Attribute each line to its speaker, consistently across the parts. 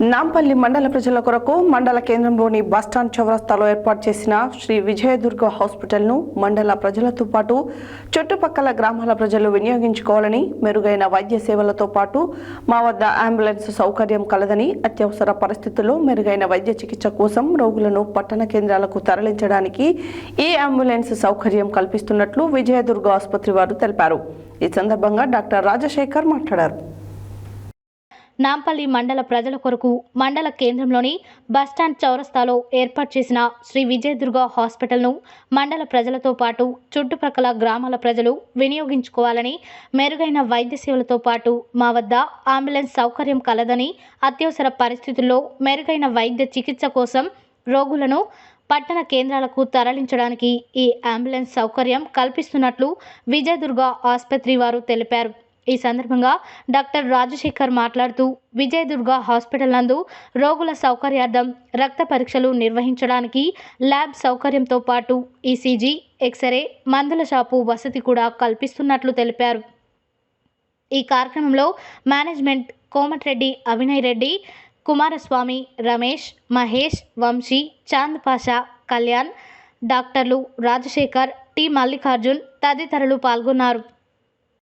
Speaker 1: నాంపల్లి మండల ప్రజల కొరకు మండల కేంద్రంలోని బస్టాండ్ చౌరస్తాలో ఏర్పాటు చేసిన శ్రీ విజయదుర్గ హాస్పిటల్ను మండల ప్రజలతో పాటు చుట్టుపక్కల గ్రామాల ప్రజలు వినియోగించుకోవాలని మెరుగైన వైద్య సేవలతో పాటు మా వద్ద అంబులెన్స్ సౌకర్యం కలదని అత్యవసర పరిస్థితుల్లో మెరుగైన వైద్య చికిత్స కోసం రోగులను పట్టణ కేంద్రాలకు తరలించడానికి ఈ అంబులెన్స్ సౌకర్యం కల్పిస్తున్నట్లు విజయదుర్గ ఆసుపత్రి వారు తెలిపారు. ఈ సందర్భంగా డాక్టర్ రాజశేఖర్ మాట్లాడారు.
Speaker 2: నాంపల్లి మండల ప్రజల కొరకు మండల కేంద్రంలోని బస్టాండ్ చౌరస్తాలో ఏర్పాటు చేసిన శ్రీ విజయదుర్గ హాస్పిటల్ను మండల ప్రజలతో పాటు చుట్టుప్రక్కల గ్రామాల ప్రజలు వినియోగించుకోవాలని మెరుగైన వైద్య సేవలతో పాటు మా వద్ద అంబులెన్స్ సౌకర్యం కలదని అత్యవసర పరిస్థితుల్లో మెరుగైన వైద్య చికిత్స కోసం రోగులను పట్టణ కేంద్రాలకు తరలించడానికి ఈ అంబులెన్స్ సౌకర్యం కల్పిస్తున్నట్లు విజయదుర్గ ఆసుపత్రి వారు తెలిపారు. ఈ సందర్భంగా డాక్టర్ రాజశేఖర్ మాట్లాడుతూ విజయదుర్గ హాస్పిటల్ నందు రోగుల సౌకర్యార్థం రక్త పరీక్షలు నిర్వహించడానికి ల్యాబ్ సౌకర్యంతో పాటు ఈసీజీ ఎక్స్రే మందుల షాపు వసతి కూడా కల్పిస్తున్నట్లు తెలిపారు. ఈ కార్యక్రమంలో మేనేజ్మెంట్ కోమటిరెడ్డి అవినయ్ రెడ్డి కుమారస్వామి రమేష్ మహేష్ వంశీ చాంద్ పాషా కళ్యాణ్ డాక్టర్లు రాజశేఖర్ టి మల్లికార్జున్ తదితరులు పాల్గొన్నారు.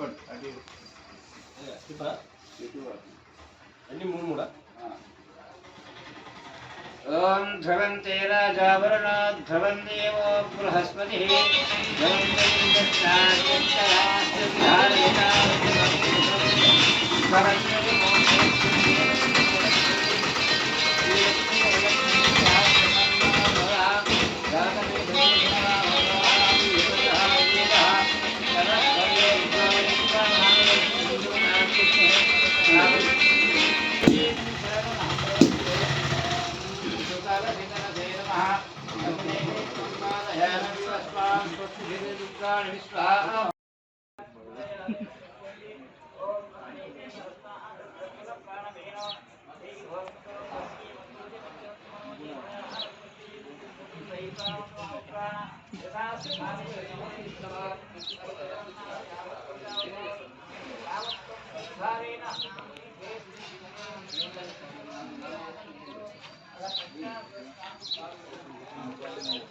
Speaker 3: ఇప్పుడు అది
Speaker 4: అన్ని మూడు మూడా
Speaker 3: ఓం ధ్రువంతే ధ్రువం దేవో బృహస్పతి मित्राणि Thank you.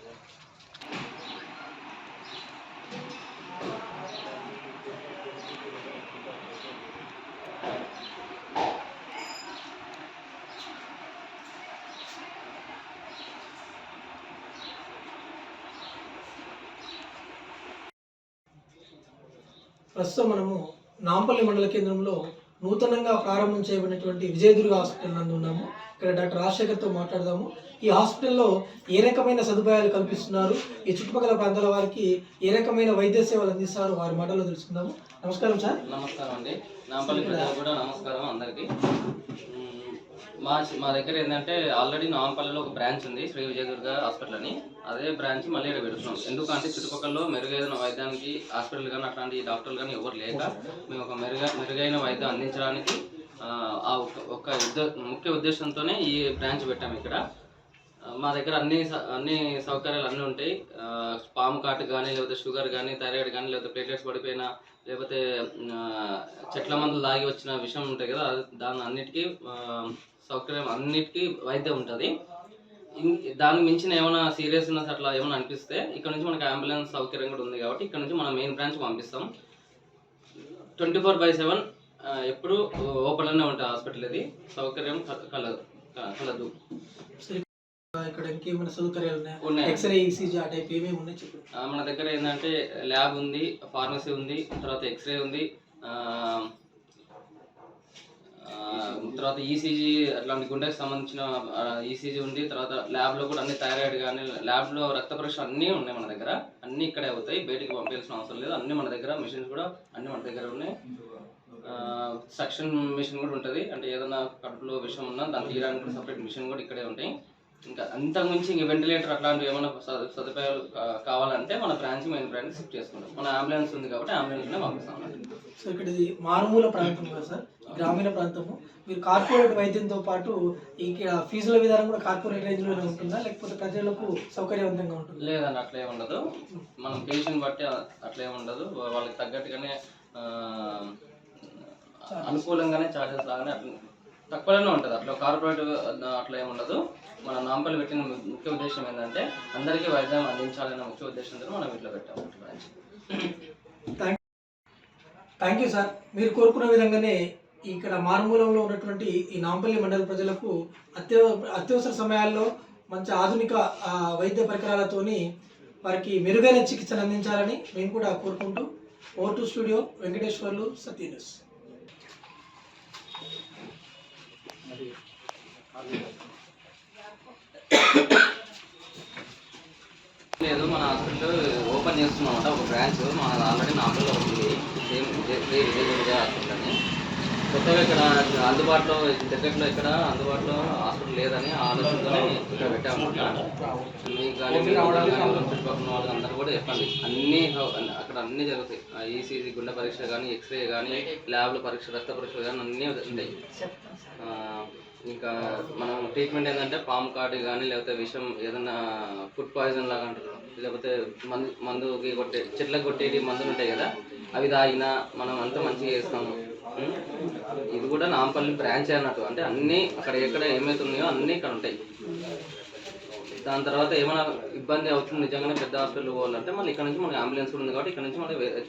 Speaker 5: ప్రస్తుతం మనము నాంపల్లి మండల కేంద్రంలో నూతనంగా ప్రారంభం చేయబడినటువంటి విజయదుర్గ హాస్పిటల్ నందు ఉన్నాము. ఇక్కడ డాక్టర్ రాజశేఖర్తో మాట్లాడదాము. ఈ హాస్పిటల్లో ఏ రకమైన సదుపాయాలు కల్పిస్తున్నారు? ఈ చుట్టుపక్కల ప్రాంతాల వారికి ఏ రకమైన వైద్య సేవలు అందిస్తారు? వారి మాటల్లో తెలుసుకుందాము. నమస్కారం సార్.
Speaker 4: నమస్కారం అండి. నాంపల్లి కూడా నమస్కారం అందరికీ. మా మా దగ్గర ఏంటంటే ఆల్రెడీ నాంపల్లిలో ఒక బ్రాంచ్ ఉంది శ్రీ విజయదుర్గ హాస్పిటల్ అని. అదే బ్రాంచ్ మళ్ళీ ఇక్కడ పెడుతున్నాం. ఎందుకంటే చుట్టుపక్కల మెరుగైన వైద్యానికి హాస్పిటల్ కానీ అట్లాంటి డాక్టర్లు కానీ ఎవరు లేక మేము ఒక మెరుగ మెరుగైన వైద్యం అందించడానికి ఆ, ఒక- ముఖ్య ఉద్దేశంతోనే ఈ బ్రాంచ్ పెట్టాము ఇక్కడ. మా దగ్గర అన్ని స- అన్ని సౌకర్యాలు అన్నీ ఉంటాయి. పాము కాటు కానీ లేకపోతే షుగర్ కానీ థైరాయిడ్ కానీ లేకపోతే ప్లేట్లెట్స్ పడిపోయినా లేకపోతే చెట్ల మందులు దాగి వచ్చిన విషయం ఉంటాయి కదా దాని అన్నిటికీ సౌకర్యం అన్నిటికీ వైద్యం ఉంటుంది. దానికి మించిన ఏమైనా సీరియస్నెస్ అట్లా ఏమైనా అనిపిస్తే ఇక్కడ నుంచి మనకి అంబులెన్స్ సౌకర్యం కూడా ఉంది కాబట్టి ఇక్కడ నుంచి మనం మెయిన్ బ్రాంచ్ పంపిస్తాం. ట్వంటీ ఫోర్ బై సెవెన్ ఎప్పుడు ఓపెన్లోనే ఉంటుంది హాస్పిటల్ ఇది. సౌకర్యం కలదు
Speaker 5: ఇక్కడ ఇంకేమైనా సౌకర్యాలు ఉన్నాయా. ఎక్స్రే ఈసీజీ ఆ టైప్ ఏమేమి ఉన్నాయి చెప్పండి
Speaker 4: ఆ, మన దగ్గర ఏంటంటే ల్యాబ్ ఉంది ఫార్మసీ ఉంది తర్వాత ఎక్స్రే ఉంది ఆ, తర్వాత ఈసీజీ అట్లాంటి గుండెకి సంబంధించిన ఈసీజీ ఉంది తర్వాత ల్యాబ్లో కూడా అన్ని థైరాయిడ్ కానీ ల్యాబ్లో రక్త పరీక్ష అన్నీ ఉన్నాయి మన దగ్గర. అన్నీ ఇక్కడే అవుతాయి. బయటికి పంపించాల్సిన అవసరం లేదు. అన్నీ మన దగ్గర. మిషన్స్ కూడా అన్నీ మన దగ్గర ఉన్నాయి. సక్షన్ మిషన్ కూడా ఉంటుంది. అంటే ఏదైనా కడుపులో విషయం ఉన్నా దాన్ని తీయడానికి కూడా సపరేట్ మిషన్ కూడా ఇక్కడే ఉంటాయి. ఇంకా అంతకుమించి ఇంకా వెంటిలేటర్ అట్లాంటివి ఏమైనా సదుపాయాలు కావాలంటే మన బ్రాంచ్ మెయిన్ బ్రాంచ్ షిఫ్ట్ చేసుకుంటాం. మన అంబులెన్స్ ఉంది కాబట్టి అంబులెన్స్నే పంపిస్తాం
Speaker 5: సో ఇక్కడ ఇది మారుమూల ప్రాంతం కదా సార్? గ్రామీణ ప్రాంతము. మీరు కార్పొరేట్ వైద్యంతో పాటు ఇక్కడ ఫీజుల విధానం కూడా కార్పొరేట్ రేంజ్లోనే ఉంటుందా? లేకపోతే ప్రజలకు సౌకర్యవంతంగా ఉంటుందా?
Speaker 4: లేదండి అట్లే ఉండదు. మనం పేషెంట్ బట్టి అట్లే ఉండదు. వాళ్ళకి తగ్గట్టుగానే అనుకూలంగానే చార్జెస్ లాగానే తక్కువలోనే ఉంటుంది. అట్లా కార్పొరేట్ అట్లా ఏమి ఉండదు. మన నాంపల్లి పెట్టిన ముఖ్య ఉద్దేశం ఏంటంటే అందరికీ వైద్యం అందించాలనే ముఖ్య ఉద్దేశంతో మనం ఇట్లా పెట్టాము. బ్రాంచ్
Speaker 5: థ్యాంక్ యూ సార్ మీరు కోరుకున్న విధంగానే ఇక్కడ మారుమూలంలో ఉన్నటువంటి ఈ నాంపల్లి మండల ప్రజలకు అత్యవ అత్యవసర సమయాల్లో మంచి ఆధునిక వైద్య పరికరాలతోని వారికి మెరుగైన చికిత్సను అందించాలని మేము కూడా కోరుకుంటూ O to studio Venkateswarlu Satya news
Speaker 4: లేదు మన హాస్పిటల్ ఓపెన్ చేస్తున్నాం అంట ఒక బ్రాంచ్ మన ఆల్రెడీ నాంపల్లిలో ఒకటి ఉంది. సేమ్ ఇదే ఇదే విజయ కొత్తగా ఇక్కడ అందుబాటులో దగ్గరలో ఇక్కడ అందుబాటులో హాస్పిటల్ లేదని ఆలోచనతోనే ఇక్కడ పెట్టామన్నమాట మీకు కానీ చుట్టుపక్కల వాళ్ళకి అందరూ కూడా చెప్పండి. అన్ని అక్కడ అన్ని జరుగుతాయి. ఈసీజీ గుండె పరీక్ష కానీ ఎక్స్రే కానీ ల్యాబ్లో పరీక్ష రక్త పరీక్ష కానీ అన్నీ ఉంటాయి. ఇంకా మనం ట్రీట్మెంట్ ఏంటంటే పాము కాటు కానీ లేకపోతే విషం ఏదైనా ఫుడ్ పాయిజన్ లాగా అంటారు. లేకపోతే మందు మందుకి కొట్టే చెట్లకు కొట్టేటి మందులు ఉంటాయి కదా. అవి తాగినా మనం అంతా మంచిగా చేస్తాము ఇది కూడా నాంపల్లి బ్రాంచ్ అన్నట్టు. అంటే అన్నీ అక్కడ ఎక్కడ ఏమైతే ఉన్నాయో అన్నీ ఇక్కడ ఉంటాయి. దాని తర్వాత ఏమైనా ఇబ్బంది అవుతుంది నిజంగానే పెద్ద హాస్పిటల్ పోవాలంటే మళ్ళీ ఇక్కడ నుంచి మనకి అంబులెన్స్ కూడా ఉంది కాబట్టి ఇక్కడ నుంచి మళ్ళీ